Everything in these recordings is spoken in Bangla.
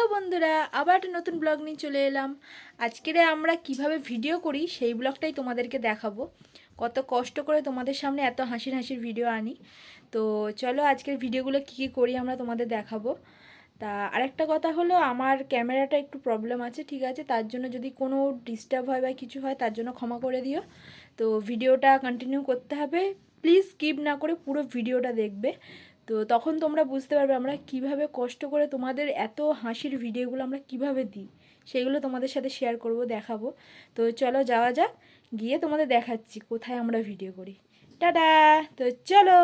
হ্যালো বন্ধুরা, আবার একটা নতুন ব্লগ নিয়ে চলে এলাম। আজকের আমরা কীভাবে ভিডিও করি সেই ব্লগটাই তোমাদেরকে দেখাবো। কত কষ্ট করে তোমাদের সামনে এত হাসির হাসির ভিডিও আনি। তো চলো আজকের ভিডিওগুলো কী কী করি আমরা তোমাদের দেখাবো। তা আরেকটা কথা হলো, আমার ক্যামেরাটা একটু প্রবলেম আছে, ঠিক আছে? তার জন্য যদি কোনো ডিস্টার্ব হয় বা কিছু হয়, তার জন্য ক্ষমা করে দিও। তো ভিডিওটা কন্টিনিউ করতে হবে। প্লিজ স্কিপ না করে পুরো ভিডিওটা দেখবে। তো তখন তোমরা বুঝতে পারবে আমরা কীভাবে কষ্ট করে তোমাদের এত হাসির ভিডিওগুলো আমরা কীভাবে দিই, সেগুলো তোমাদের সাথে শেয়ার করব, দেখাবো। তো চলো যাওয়া যাক, গিয়ে তোমাদের দেখাচ্ছি কোথায় আমরা ভিডিও করি। টাটা! তো চলো!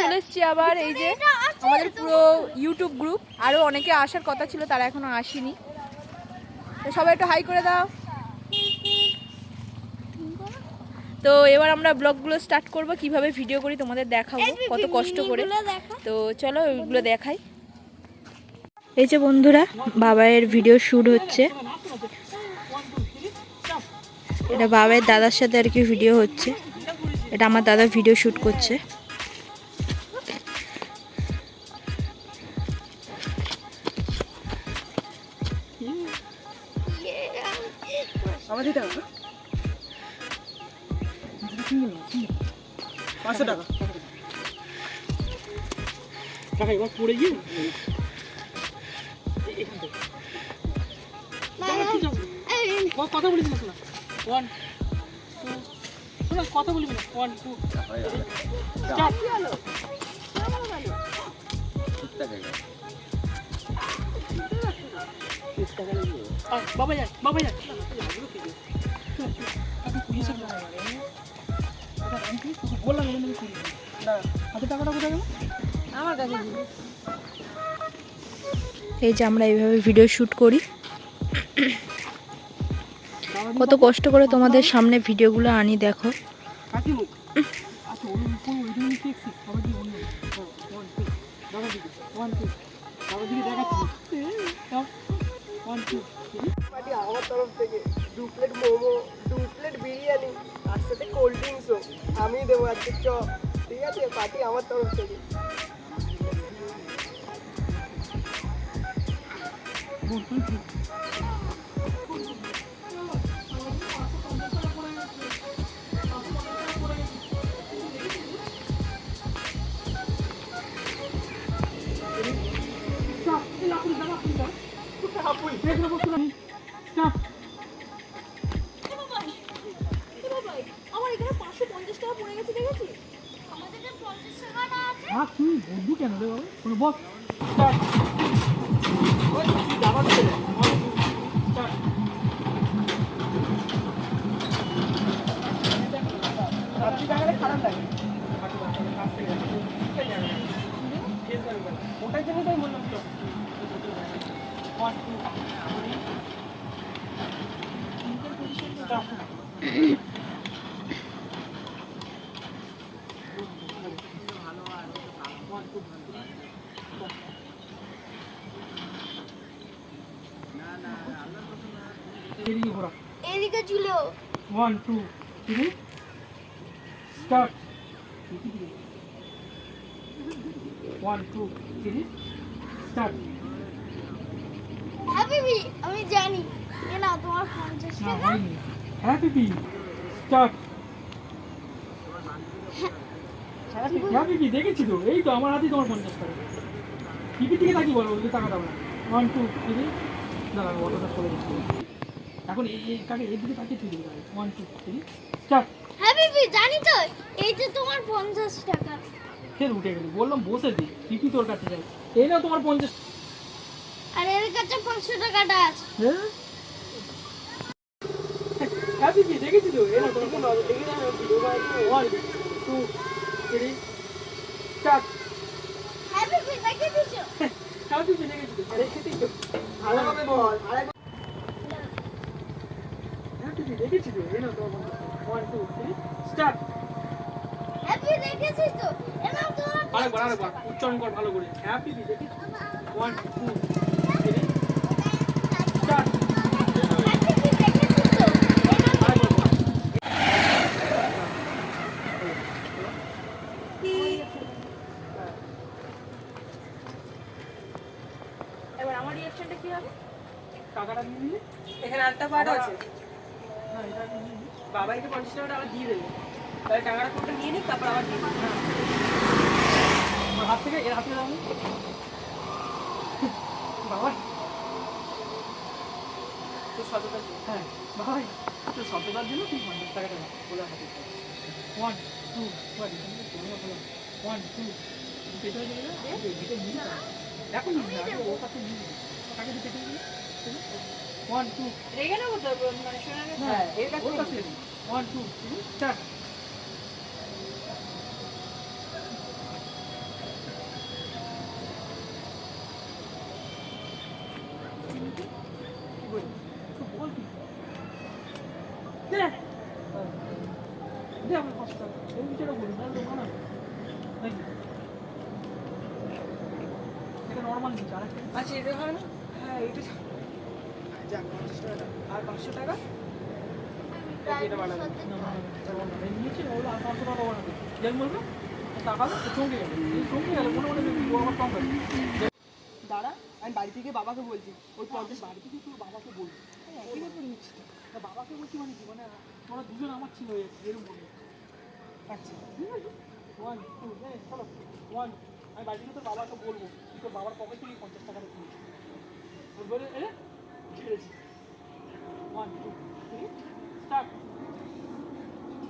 চলে এসেছি আবার এই যে আমাদের পুরো ইউটিউব গ্রুপ আরও অনেকে আসার কথা ছিল তারা এখনও আসেনি। তো সবাই একটু হাই করে দাও। তো এবার আমরা ব্লগগুলো স্টার্ট করব কীভাবে ভিডিও করি তোমাদের দেখাবো কত কষ্ট করে। তো চলো ওইগুলো দেখাই। এই যে বন্ধুরা বাবাইয়ের ভিডিও শ্যুট হচ্ছে। এটা বাবাইয়ের দাদার সাথে আর কি ভিডিও হচ্ছে। এটা আমার দাদা ভিডিও শ্যুট করছে। আমার দিতে হবে পাঁচশো টাকা। টাকা এবার পড়ে গিয়ে কথা বলিস না শোনা। ওয়ান টু শোনা কথা বলিস না। ওয়ান টু এই যে আমরা এইভাবে ভিডিও শ্যুট করি। কত কষ্ট করে তোমাদের সামনে ভিডিওগুলো আনি, দেখো। দেখাচ্ছি পার্টি আমার তরফ থেকে দু প্লেট মোমো, দু প্লেট বিরিয়ানি আর সাথে কোল্ড ড্রিঙ্কসও আমি দেবো আজকে চ ঠিক আছে? পার্টি আমার তরফ থেকে। আমার এখানে পাঁচশো পঞ্চাশ টাকা পড়ে গেছে দেখেছি হ্যাঁ তুই বন্ধু কেন রে বাবা কোনো বস খারাপ লাগে ওটার জন্য তাই বললাম তো। এদিকে ছিল one two three start one two three start হ্যাঁ বেবি আমি জানি। এ না তোমার পঞ্চাশ না টাকা হয়নি। হ্যাঁ পিপি স্টার্ট হ্যাঁ পিপি দেখেছি তো এই তো আমার হাতে তোমার পঞ্চাশ টাকা পিপি থেকে তাকি বলো ওই টাকা দাও না। ওয়ান টু থ্রি দাঁড়াবো অটোটা সরে দিচ্ছি এখন এই এই কাকে এর দিকে তাকিয়ে তুই দিবি ওয়ান টু থ্রি স্টার্ট হ্যাঁ বেবি জানি তো এই যে তোমার পঞ্চাশ টাকা। ফের উঠে গেলি বললাম বসে দি পিপি তোর কাছে যাই এই না তোমার পঞ্চাশ আর এর কাছে পাঁচশো টাকাটা আছে। হ্যাঁ পিপি দেখেছি তো এ না তোমার ফোন দেখে না video one two three start happy দেখে দিছো? হ্যাপি পিপি দেখেছি তো দেখেছি তো ভালোভাবে বল হ্যাপি পিপি দেখেছি তো এ না তোমার phone one two three start happy দেখেছিস তো এবার তোমার আরেকবার আরেকবার উচ্চারণ কর ভালো করে। হ্যাপি পিপি দেখেছি one two three start happy দেখেছিস তো এবার আমার রিয়াকশনটা কি হবে? টাকাটা নিয়ে নিলে এখানে আরেকটা পার্ট আছে। বাবাইকে পঞ্চাশ টাকাটা আবার দিয়ে দেবে। তাহলে টাকাটা কোনটা নিয়ে নিক তারপর আবার দিয়ে দেবে। হাত থেকে এর হাতে দাও নি। বাবা হ্যাঁ তো সততার জন্য তুই পঞ্চাশ টাকাটা বলে হাতে ওয়ান টু ওয়ান টু এখন ওর কাছে নিয়ে ওয়ান টু রেগে নেব তো মানে শোনা গেছে? হ্যাঁ এর কাছে ওয়ান টু স্টার্ট বল কি দে দে আমার পাঁচ টাকা এই বিচারটা বলি না দোকান আছে নাকি এটা নর্মাল বিচার আর একটা আচ্ছা এটা হবে না হ্যাঁ এটা যাক পঞ্চাশ টাকা আর পাঁচশো টাকা পাঁচশো টাকা বলবে মনে দাঁড়া, আমি বাড়ি থেকে বাবাকে বলছি। ওই পঞ্চাশ বাড়ি থেকে তুই বাবাকে একই ব্যাপার নিচ্ছি। বাবাকে বলছি মানে কি মানে তোরা দুজন আমার ছিল এরকম বলবি আচ্ছা। ওয়ান টু চলো। ওয়ান আমি বাড়ি তোর বাবাকে বলব তোর বাবার পকেট থেকে পঞ্চাশ টাকাটা কিনেছি বলে এ ছেড়েছি। One two three start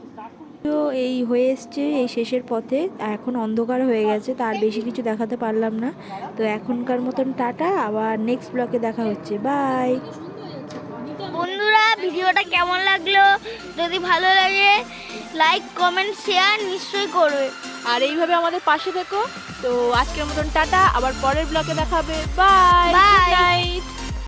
start তো এই হয়ে এসছে এই শেষের পথে। এখন অন্ধকার হয়ে গেছে তার বেশি কিছু দেখাতে পারলাম না। তো এখনকার মতন টাটা আবার নেক্সট ব্লকে দেখা হচ্ছে। বাই বন্ধুরা ভিডিওটা কেমন লাগল? যদি ভালো লাগে লাইক কমেন্ট শেয়ার নিশ্চয়ই করবে। আর এইভাবে আমাদের পাশে থেকো। তো আজকের মতন টাটা আবার পরের ব্লকে দেখাবে হবে। বাই. নাইট